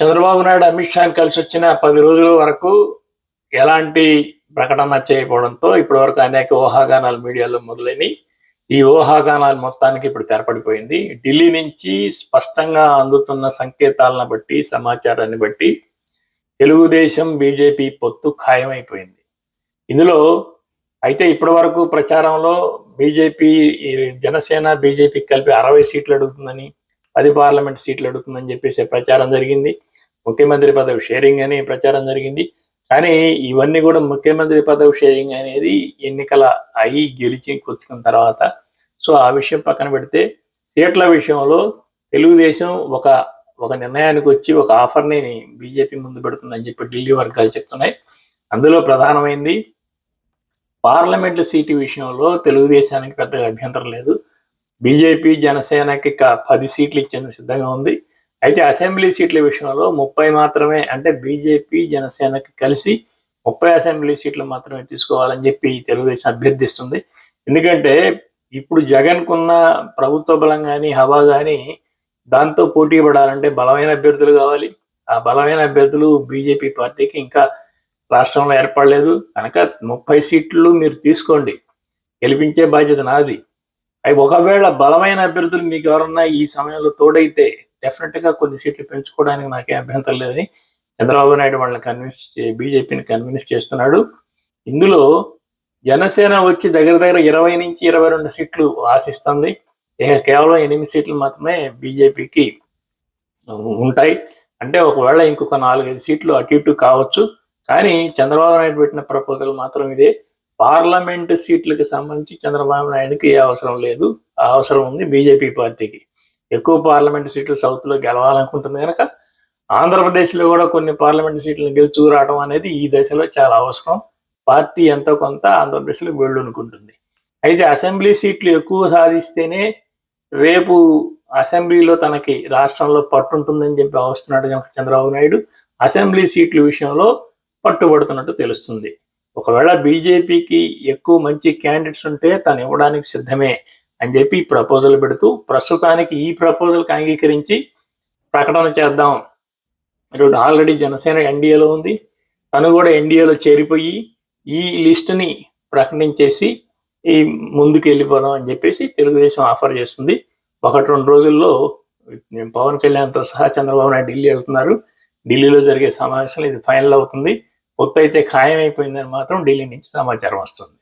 చంద్రబాబు నాయుడు అమిత్ షాని కలిసి వచ్చిన పది రోజుల వరకు ఎలాంటి ప్రకటన చేయకపోవడంతో ఇప్పటి వరకు అనేక ఊహాగానాలు మీడియాలో మొదలైనవి ఈ ఊహాగానాలు మొత్తానికి ఇప్పుడు తెరపడిపోయింది. ఢిల్లీ నుంచి స్పష్టంగా అందుతున్న సంకేతాలను బట్టి సమాచారాన్ని బట్టి తెలుగుదేశం బీజేపీ పొత్తు ఖాయమైపోయింది. ఇందులో అయితే ఇప్పటి వరకు ప్రచారంలో బీజేపీ ఈ జనసేన బీజేపీ కలిపి అరవై సీట్లు అడుగుతుందని పది పార్లమెంట్ సీట్లు అడుగుతుందని చెప్పేసి ప్రచారం జరిగింది. ముఖ్యమంత్రి పదవి షేరింగ్ అని ప్రచారం జరిగింది. కానీ ఇవన్నీ కూడా ముఖ్యమంత్రి పదవి షేరింగ్ అనేది ఎన్నికల అయి గెలిచి కూర్చుకున్న తర్వాత సో ఆ విషయం పక్కన పెడితే సీట్ల విషయంలో తెలుగుదేశం ఒక ఒక నిర్ణయానికి వచ్చి ఒక ఆఫర్ని బీజేపీ ముందు పెడుతుందని చెప్పి ఢిల్లీ వర్గాలు చెప్తున్నాయి. అందులో ప్రధానమైంది పార్లమెంట్ సీటు విషయంలో తెలుగుదేశానికి పెద్దగా అభ్యంతరం లేదు. బీజేపీ జనసేనకి పది సీట్లు ఇచ్చేందుకు సిద్ధంగా ఉంది. అయితే అసెంబ్లీ సీట్ల విషయంలో ముప్పై మాత్రమే అంటే బీజేపీ జనసేనకి కలిసి ముప్పై అసెంబ్లీ సీట్లు మాత్రమే తీసుకోవాలని చెప్పి తెలుగుదేశం అభ్యర్థిస్తుంది. ఎందుకంటే ఇప్పుడు జగన్కున్న ప్రభుత్వ బలం కానీ హవా కానీ దాంతో పోటీ పడాలంటే బలమైన అభ్యర్థులు కావాలి. ఆ బలమైన అభ్యర్థులు బీజేపీ పార్టీకి ఇంకా రాష్ట్రంలో ఏర్పడలేదు. కనుక ముప్పై సీట్లు మీరు తీసుకోండి. గెలిపించే బాధ్యత నాది. అవి ఒకవేళ బలమైన అభ్యర్థులు మీకు ఎవరన్నా ఈ సమయంలో తోడైతే డెఫినెట్గా కొన్ని సీట్లు పెంచుకోవడానికి నాకే అభ్యంతరం లేదని చంద్రబాబు నాయుడు వాళ్ళని కన్విన్స్ బీజేపీని కన్విన్స్ చేస్తున్నాడు. ఇందులో జనసేన వచ్చి దగ్గర దగ్గర ఇరవై నుంచి ఇరవై రెండు సీట్లు ఆశిస్తుంది. ఇక కేవలం ఎనిమిది సీట్లు మాత్రమే బీజేపీకి ఉంటాయి. అంటే ఒకవేళ ఇంకొక నాలుగైదు సీట్లు అటు ఇటు కావచ్చు. కానీ చంద్రబాబు నాయుడు పెట్టిన ప్రపోజల్ మాత్రం ఇదే. పార్లమెంట్ సీట్లకు సంబంధించి చంద్రబాబు నాయుడుకి ఏ అవసరం లేదు. ఆ అవసరం ఉంది బీజేపీ పార్టీకి. ఎక్కువ పార్లమెంట్ సీట్లు సౌత్లో గెలవాలనుకుంటుంది కనుక ఆంధ్రప్రదేశ్లో కూడా కొన్ని పార్లమెంట్ సీట్లను గెలుచు రావడం అనేది ఈ దశలో చాలా అవసరం. పార్టీ ఎంతో కొంత ఆంధ్రప్రదేశ్లో వెళ్ళనుకుంటుంది. అయితే అసెంబ్లీ సీట్లు ఎక్కువ సాధిస్తేనే రేపు అసెంబ్లీలో తనకి రాష్ట్రంలో పట్టుంటుందని చెప్పి అవస్తున్నాడు కనుక చంద్రబాబు నాయుడు. అసెంబ్లీ సీట్ల విషయంలో పట్టుబడుతున్నట్టు తెలుస్తుంది. ఒకవేళ బీజేపీకి ఎక్కువ మంచి క్యాండిడేట్స్ ఉంటే తను ఇవ్వడానికి సిద్ధమే. అని చెప్పి ప్రపోజల్ పెడుతూ ప్రస్తుతానికి ఈ ప్రపోజల్కి అంగీకరించి ప్రకటన చేద్దాం. ఇప్పుడు ఆల్రెడీ జనసేన ఎన్డీఏలో ఉంది. తను కూడా ఎన్డీఏలో చేరిపోయి ఈ లిస్టుని ప్రకటించేసి ఈ ముందుకు వెళ్ళిపోదాం అని చెప్పేసి తెలుగుదేశం ఆఫర్ చేస్తుంది. ఒకటి రెండు రోజుల్లో పవన్ కళ్యాణ్తో సహా చంద్రబాబు నాయుడు ఢిల్లీ వెళ్తున్నారు. ఢిల్లీలో జరిగే సమావేశంలో ఇది ఫైనల్ అవుతుంది. పొత్తు అయితే ఖాయం అయిపోయిందని మాత్రం ఢిల్లీ నుంచి సమాచారం వస్తుంది.